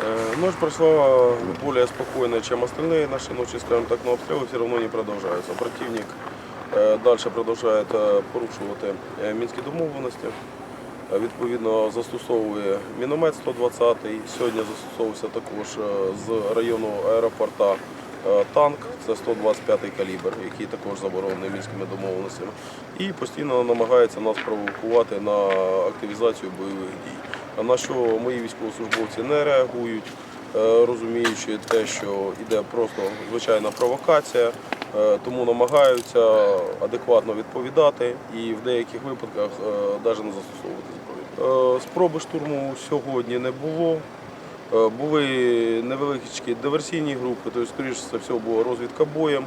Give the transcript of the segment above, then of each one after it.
Э, Ночь прошла более спокойно, чем остальные наши ночи, скажем так, но обстрелы все равно не продолжаются. Противник э, дальше продовжує е, порушувати е, мінські домовленості. Е, Відповідно, застосовує міномет 120 Сьогодні застосовувався також е, з району аеропорта е, танк, це 125 калібр, який також заборонений мінськими домовленостями. І постійно намагається нас провокувати на активізацію бойових дій. На що мої військовослужбовці не реагують, е, розуміючи те, що йде просто звичайна провокація, е, тому намагаються адекватно відповідати і в деяких випадках навіть не застосовувати зброю. Е, Спроби штурму сьогодні не було. Е, Були невеличкі диверсійні групи, тобто, скоріше за все, була розвідка боєм, е,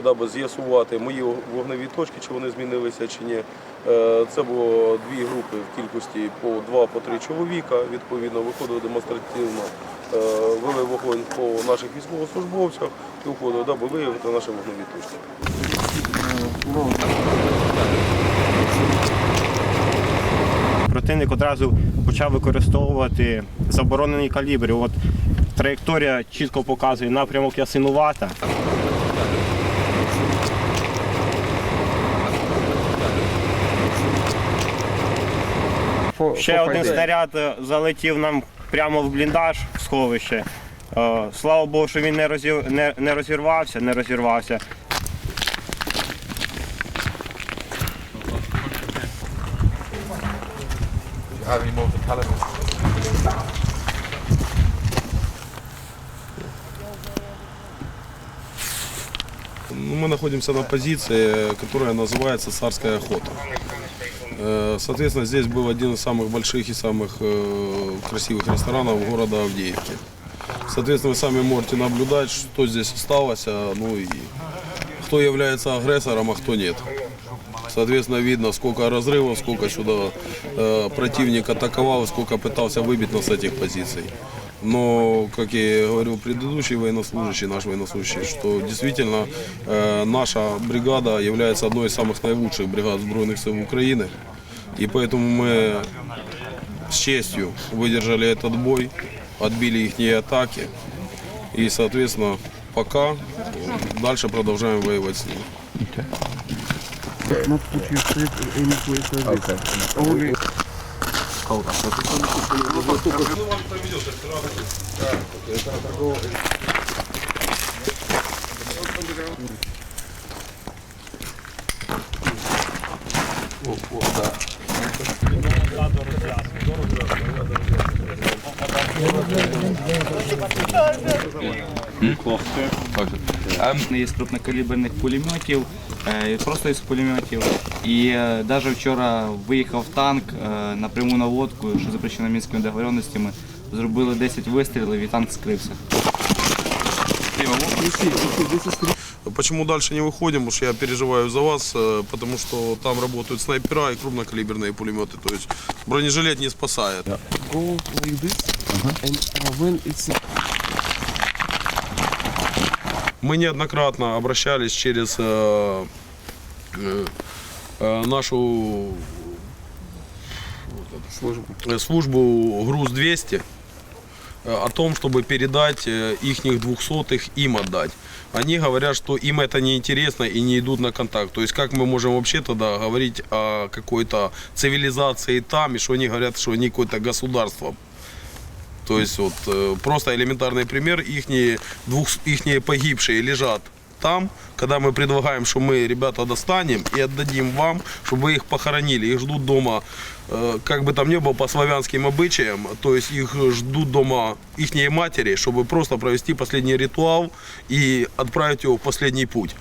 даби з'ясувати мої вогневі точки, чи вони змінилися чи ні. Е, Це було дві групи в кількості по два по три чоловіка. Відповідно, виходили демонстративно, е, вели вогонь по наших військовослужбовцях і уходили, даби виявити наші вогневі точки. Противник одразу почав використовувати заборонені калібри. От траєкторія чітко показує напрямок Ясинувата. Ще один снаряд е, залетів нам прямо в бліндаж в сховище. Е, Слава Богу, що він не, розів... не, не розірвався, не розірвався. have any more calibers? Ну, Мы находимся на позиции, которая называется «Царская охота». Э, Соответственно, здесь был один из самых больших и самых э, красивых ресторанов города Авдеевки. Соответственно, вы сами можете наблюдать, что здесь осталось, а, ну и кто является агрессором, а кто нет. Соответственно, видно, сколько разрывов, сколько сюда э, противник атаковал, сколько пытался выбить нас с этих позиций. Но, как и говорил предыдущий военнослужащий, наш военнослужащий, что действительно э, наша бригада является одной из самых наилучших бригад Сбройных сил Украины. И поэтому мы с честью выдержали этот бой, отбили их атаки. И, соответственно, пока дальше продолжаем воевать с ними штуку. Ну вам повезет, это надо. Да, это на торгового. О, о, да. З крупнокаліберних пулеметів, е, просто із пулеметів. І навіть вчора виїхав танк е, на пряму наводку, що запрещено мінськими договоренностями. Зробили 10 вистрілів і танк скрився. Почему дальше не выходим? Что я переживаю за вас, э, потому что там работают снайпера и крупнокалиберные пулеметы. То есть бронежилет не спасает. go like this, and uh, when it's Мы неоднократно обращались через э, э, э, нашу службу. э, службу ГРУЗ-200 э, о том, чтобы передать их двухсотых им отдать. Они говорят, что им это не интересно и не идут на контакт. То есть как мы можем вообще тогда говорить о какой-то цивилизации там, и что они говорят, что они какое-то государство. То есть вот э, просто элементарный пример, ихние, двух, погибшие лежат там, когда мы предлагаем, что мы ребята достанем и отдадим вам, чтобы вы их похоронили. Их ждут дома, э, как бы там ни было по славянским обычаям, то есть их ждут дома их матери, чтобы просто провести последний ритуал и отправить его в последний путь.